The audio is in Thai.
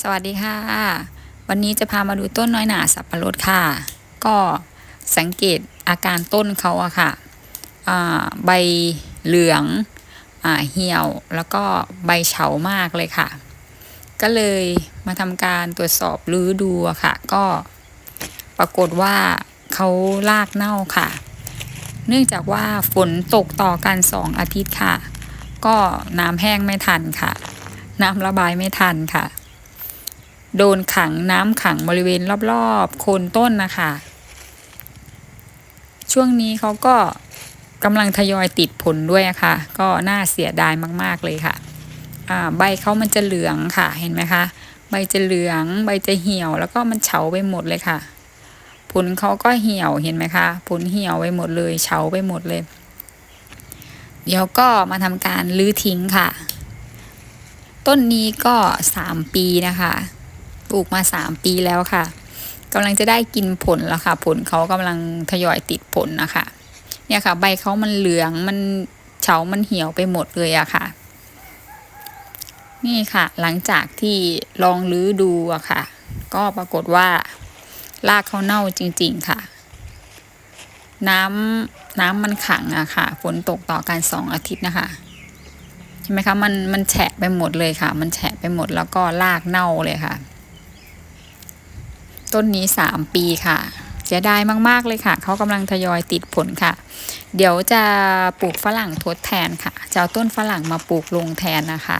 สวัสดีค่ะ วันนี้จะพามาดูต้นน้อยหนาสับปะรดค่ะ ก็สังเกตอาการต้นเขาอะค่ะใบเหลืองอเหี่ยวแล้วก็ใบเฉามากเลยค่ะ ก็เลยมาทำการตรวจสอบรื้อดูอะค่ะ ก็ปรากฏว่าเขาลากเน่าค่ะ เนื่องจากว่าฝนตกต่อกันสองอาทิตย์ค่ะ ก็น้ำแห้งไม่ทันค่ะ น้ำระบายไม่ทันค่ะ โดนขังน้ำขังบริเวณรอบๆ โคนต้นนะคะ ช่วงนี้เขาก็กำลังทยอยติดผลด้วยะค่ะ ก็น่าเสียดายมากๆเลยค่ะใบเขามันจะเหลืองค่ะเห็นไหมคะ ใบจะเหลืองใบจะเหี่ยวแล้วก็มันเฉาไปหมดเลยค่ะ ผลเขาก็เหี่ยวเห็นไหมคะผลเหี่ยวไปหมดเลยเฉาไปหมดเลย เดี๋ยวก็มาทำการลื้อทิ้งค่ะ ต้นนี้ก็สามปีนะคะ ปลูกมาสามปีแล้วค่ะกำลังจะได้กินผลแล้วค่ะ ผลเขากำลังทยอยติดผลนะคะ เนี่ยค่ะ ใบเขามันเหลืองมันเฉามันเหี่ยวไปหมดเลยอะค่ะ นี่ค่ะ หลังจากที่ลองรื้อดูอะค่ะ ก็ปรากฏว่ารากเขาเน่าจริง ๆค่ะ น้ำน้ำมันขังอะค่ะ ฝนตกต่อกันสองอาทิตย์นะคะใช่ไหมคะมันมันแฉะไปหมดเลยค่ะ มันแฉะไปหมดแล้วก็รากเน่าเลยค่ะ ต้นนี้สามปีค่ะเสียดายมาก ๆ เลยค่ะ เขากำลังทยอยติดผลค่ะ เดี๋ยวจะปลูกฝรั่งทดแทนค่ะ จะเอาต้นฝรั่งมาปลูกลงแทนนะคะ